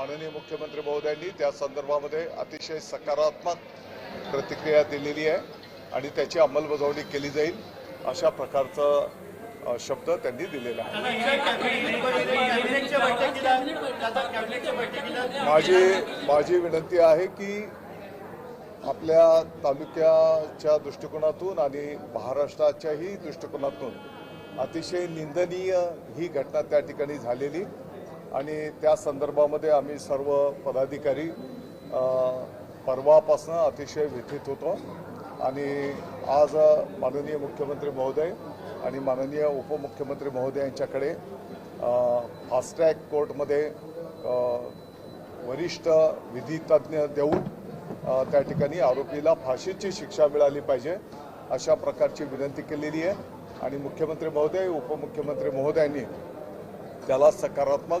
माननीय मुख्यमंत्री महोदयांनी त्या संदर्भामध्ये अतिशय सकारात्मक प्रतिक्रिया दिलेली आहे आणि त्याची अंमलबजावणी केली जाईल अशा प्रकारचं शब्द त्यांनी दिलेला आहे. माझी माझी विनंती आहे की आपल्या तालुक्याच्या दृष्टिकोनातून आणि महाराष्ट्राच्याही दृष्टिकोनातून अतिशय निंदनीय ही घटना त्या ठिकाणी झालेली. आणि त्या संदर्भामध्ये आम्ही सर्व पदाधिकारी परवापासनं अतिशय व्यथित होतो. आणि आज माननीय मुख्यमंत्री महोदय आणि माननीय उपमुख्यमंत्री महोदय यांच्याकडे फास्ट्रॅक कोर्टमध्ये वरिष्ठ विधितज्ञ देऊन त्या ठिकाणी आरोपीला फाशीची शिक्षा मिळाली पाहिजे अशा प्रकारची विनंती केलेली आहे. आणि मुख्यमंत्री महोदय उपमुख्यमंत्री महोदयांनी त्याला सकारात्मक